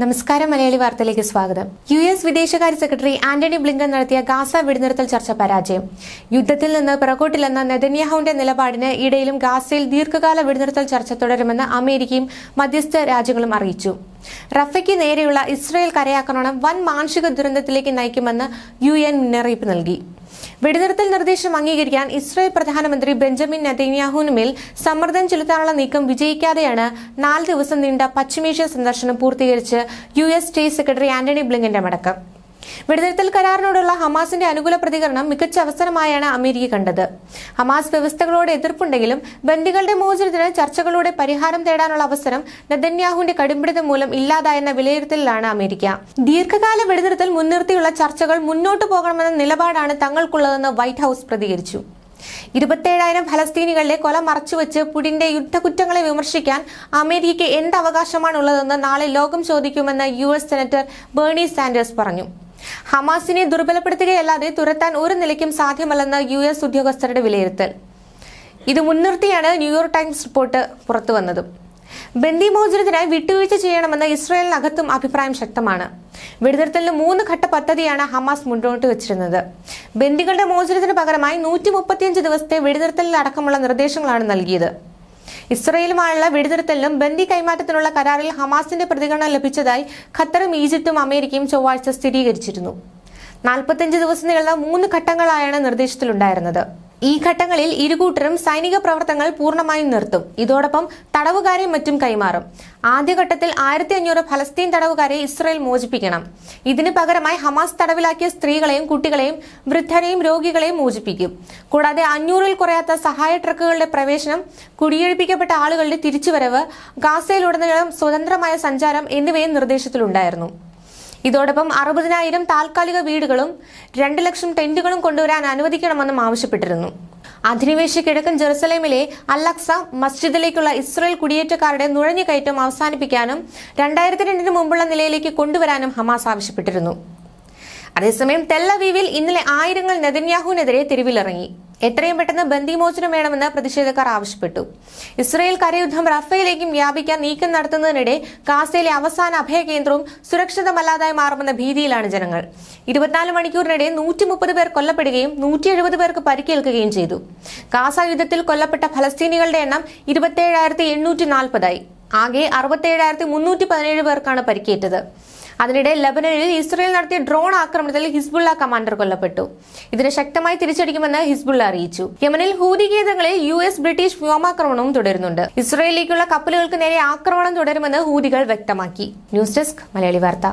നമസ്കാരം മലയാളി വാർത്തയിലേക്ക് സ്വാഗതം. യു എസ് വിദേശകാര്യ സെക്രട്ടറി ആന്റണി ബ്ലിങ്കൻ നടത്തിയ ഗാസ വെടിനിർത്തൽ ചർച്ച പരാജയം. യുദ്ധത്തിൽ നിന്ന് പിറകോട്ടില്ലെന്ന നെതന്യാഹുവിന്റെ നിലപാടിന് ഇടയിലും ഗാസയിൽ ദീർഘകാല വെടിനിർത്തൽ ചർച്ച തുടരുമെന്ന് അമേരിക്കയും മധ്യസ്ഥ രാജ്യങ്ങളും അറിയിച്ചു. റഫയ്ക്ക് നേരെയുള്ള ഇസ്രയേൽ കരയാക്രമണം വൻ മാനുഷിക ദുരന്തത്തിലേക്ക് നയിക്കുമെന്ന് യു എൻ മുന്നറിയിപ്പ് നൽകി. വെടിനിർത്തൽ നിർദ്ദേശം അംഗീകരിക്കാൻ ഇസ്രായേൽ പ്രധാനമന്ത്രി ബെഞ്ചമിൻ നെതന്യാഹുവിനുമേൽ സമ്മർദ്ദം ചെലുത്താനുള്ള നീക്കം വിജയിക്കാതെയാണ് നാല് ദിവസം നീണ്ട പശ്ചിമേഷ്യൻ സന്ദർശനം പൂർത്തീകരിച്ച് U S state secretary Antony ബ്ലിങ്കന്റെ മടക്കം വെടിനിർത്തൽ കരാറിനോടുള്ള ഹമാസിന്റെ അനുകൂല പ്രതികരണം മികച്ച അവസരമായാണ് അമേരിക്ക കണ്ടത്. ഹമാസ് വ്യവസ്ഥകളോട് എതിർപ്പുണ്ടെങ്കിലും ബന്ദികളുടെ മോചനത്തിന് ചർച്ചകളോടെ പരിഹാരം തേടാനുള്ള അവസരം നെതന്യാഹുവിന്റെ കടുംപിടുത്തം മൂലം ഇല്ലാതായെന്ന വിലയിരുത്തലിലാണ് അമേരിക്ക. ദീർഘകാല വെടിനിർത്തൽ മുൻനിർത്തിയുള്ള ചർച്ചകൾ മുന്നോട്ടു പോകണമെന്ന നിലപാടാണ് തങ്ങൾക്കുള്ളതെന്ന് വൈറ്റ് ഹൌസ് പ്രതികരിച്ചു. ഇരുപത്തേഴായിരം ഫലസ്തീനികളുടെ കൊല മറച്ചുവെച്ച് പുടിന്റെ യുദ്ധകുറ്റങ്ങളെ വിമർശിക്കാൻ അമേരിക്കയ്ക്ക് എന്ത് അവകാശമാണുള്ളതെന്ന് നാളെ ലോകം ചോദിക്കുമെന്ന് U S senator Bernie Sanders പറഞ്ഞു. ഹമാസിനെ ദുർബലപ്പെടുത്തുകയല്ലാതെ തുരത്താൻ ഒരു നിലയ്ക്കും സാധ്യമല്ലെന്ന് യു എസ് ഉദ്യോഗസ്ഥരുടെ വിലയിരുത്തൽ. ഇത് മുൻനിർത്തിയാണ് ന്യൂയോർക്ക് ടൈംസ് റിപ്പോർട്ട് പുറത്തുവന്നതും. ബന്ദിമോചനത്തിനായി വിട്ടുവീഴ്ച ചെയ്യണമെന്ന് ഇസ്രായേലിനകത്തും അഭിപ്രായം ശക്തമാണ്. വെടിനിർത്തലിന് മൂന്ന് ഘട്ട പദ്ധതിയാണ് ഹമാസ് മുന്നോട്ട് വെച്ചിരുന്നത്. ബന്ദികളുടെ മോചനത്തിന് പകരമായി നൂറ്റി മുപ്പത്തിയഞ്ച് ദിവസത്തെ വെടിനിർത്തലിലടക്കമുള്ള നിർദ്ദേശങ്ങളാണ് നൽകിയത്. ഇസ്രയേലുമായുള്ള വെടിനിർത്തലിനും ബന്ദി കൈമാറ്റത്തിനുള്ള കരാറിൽ ഹമാസിന്റെ പ്രതികരണം ലഭിച്ചതായി ഖത്തറും ഈജിപ്തും അമേരിക്കയും ചൊവ്വാഴ്ച സ്ഥിരീകരിച്ചിരുന്നു. നാൽപ്പത്തിയഞ്ച് ദിവസം നീളുന്ന മൂന്ന് ഘട്ടങ്ങളായാണ് നിർദ്ദേശത്തിലുണ്ടായിരുന്നത്. ഈ ഘട്ടങ്ങളിൽ ഇരുകൂട്ടരും സൈനിക പ്രവർത്തനങ്ങൾ പൂർണമായും നിർത്തും. ഇതോടൊപ്പം തടവുകാരെയും മറ്റും കൈമാറും. ആദ്യഘട്ടത്തിൽ ആയിരത്തി അഞ്ഞൂറ് ഫലസ്തീൻ തടവുകാരെ ഇസ്രയേൽ മോചിപ്പിക്കണം. ഇതിന് പകരമായി ഹമാസ് തടവിലാക്കിയ സ്ത്രീകളെയും കുട്ടികളെയും വൃദ്ധരെയും രോഗികളെയും മോചിപ്പിക്കും. കൂടാതെ അഞ്ഞൂറിൽ കുറയാത്ത സഹായ ട്രക്കുകളുടെ പ്രവേശനം കുടിയൊഴിപ്പിക്കപ്പെട്ട ആളുകളുടെ തിരിച്ചുവരവ് ഗാസയിലുടനീളം സ്വതന്ത്രമായ സഞ്ചാരം എന്നിവയും നിർദ്ദേശത്തിലുണ്ടായിരുന്നു. ഇതോടൊപ്പം അറുപതിനായിരം താൽക്കാലിക വീടുകളും രണ്ട് ലക്ഷം ടെന്റുകളും കൊണ്ടുവരാൻ അനുവദിക്കണമെന്നും ആവശ്യപ്പെട്ടിരുന്നു. അധിനിവേശ കിഴക്കൻ ജെറുസലേമിലെ അല്ലക്സ മസ്ജിദിലേക്കുള്ള ഇസ്രയേൽ കുടിയേറ്റക്കാരുടെ നുഴഞ്ഞുകയറ്റം അവസാനിപ്പിക്കാനും രണ്ടായിരത്തി രണ്ടിന് മുമ്പുള്ള നിലയിലേക്ക് കൊണ്ടുവരാനും ഹമാസ് ആവശ്യപ്പെട്ടിരുന്നു. അതേസമയം തെല്ലവീവിൽ ഇന്നലെ ആയിരങ്ങൾ നെതന്യാഹുവിനെതിരെ തെരുവിലിറങ്ങി. എത്രയും പെട്ടെന്ന് ബന്ദിമോചനം വേണമെന്ന് പ്രതിഷേധക്കാർ ആവശ്യപ്പെട്ടു. ഇസ്രയേൽ കരയുദ്ധം റഫയിലേക്കും വ്യാപിക്കാൻ നീക്കം നടത്തുന്നതിനിടെ ഗാസയിലെ അവസാന അഭയകേന്ദ്രവും സുരക്ഷിതമല്ലാതായി മാറുമെന്ന ഭീതിയിലാണ് ജനങ്ങൾ. ഇരുപത്തിനാല് മണിക്കൂറിനിടെ നൂറ്റി മുപ്പത് പേർ കൊല്ലപ്പെടുകയും നൂറ്റി എഴുപത് പേർക്ക് പരിക്കേൽക്കുകയും ചെയ്തു. ഗാസ യുദ്ധത്തിൽ കൊല്ലപ്പെട്ട ഫലസ്തീനികളുടെ എണ്ണം ഇരുപത്തിയേഴായിരത്തി എണ്ണൂറ്റി നാൽപ്പതായി. ആകെ അറുപത്തിയേഴായിരത്തി മുന്നൂറ്റി പതിനേഴ് പേർക്കാണ് പരിക്കേറ്റത്. അതിനിടെ ലബനനിൽ ഇസ്രയേൽ നടത്തിയ ഡ്രോൺ ആക്രമണത്തിൽ ഹിസ്ബുള്ള കമാൻഡർ കൊല്ലപ്പെട്ടു. ഇതിനെ ശക്തമായി തിരിച്ചടിക്കുമെന്ന് ഹിസ്ബുള്ള അറിയിച്ചു. യമനിൽ ഹൂതി കേന്ദ്രങ്ങളിൽ യു എസ് ബ്രിട്ടീഷ് വ്യോമാക്രമണവും തുടരുന്നുണ്ട്. ഇസ്രയേലിലേക്കുള്ള കപ്പലുകൾക്ക് നേരെ ആക്രമണം തുടരുമെന്ന് ഹൂതികൾ വ്യക്തമാക്കി. ന്യൂസ് ഡെസ്ക് മലയാളി വാർത്ത.